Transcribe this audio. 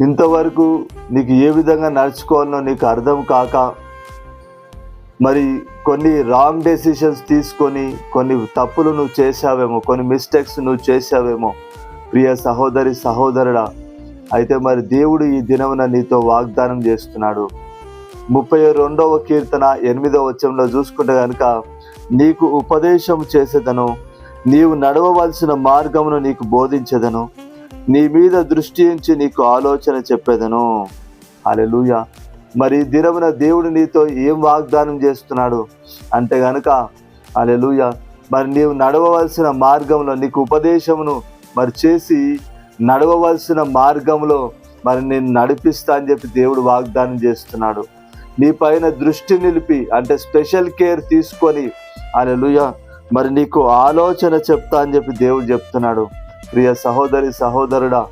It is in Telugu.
ఇంతవరకు నీకు ఏ విధంగా నడుచుకోవాలనో నీకు అర్థం కాక మరి కొన్ని రాంగ్ డెసిషన్స్ తీసుకొని కొన్ని తప్పులు నువ్వు చేశావేమో కొన్ని మిస్టేక్స్ నువ్వు చేశావేమో ప్రియ సహోదరి సహోదరుడా అయితే మరి దేవుడు ఈ దినమున నీతో వాగ్దానం చేస్తున్నాడు. ముప్పై రెండవ కీర్తన ఎనిమిదవ వచ్చంలో చూసుకుంటే కనుక నీకు ఉపదేశం చేసేదను నీవు నడవవలసిన మార్గమును నీకు బోధించేదను నీ మీద దృష్టి ఉంచి నీకు ఆలోచన చెప్పేదను. అలెలుయ మరి దినమున దేవుడు నీతో ఏం వాగ్దానం చేస్తున్నాడు అంటే గనుక అలెలుయ మరి నీవు నడవవలసిన మార్గంలో నీకు ఉపదేశమును మరి చేసి నడవవలసిన మార్గంలో మరి నేను నడిపిస్తా అని చెప్పి దేవుడు వాగ్దానం చేస్తున్నాడు. నీ పైన దృష్టి నిలిపి అంటే స్పెషల్ కేర్ తీసుకొని అలెలుయ మరి నీకు ఆలోచన చెప్తా అని చెప్పి దేవుడు చెప్తున్నాడు. ప్రియ సహోదరి సహోదరుడా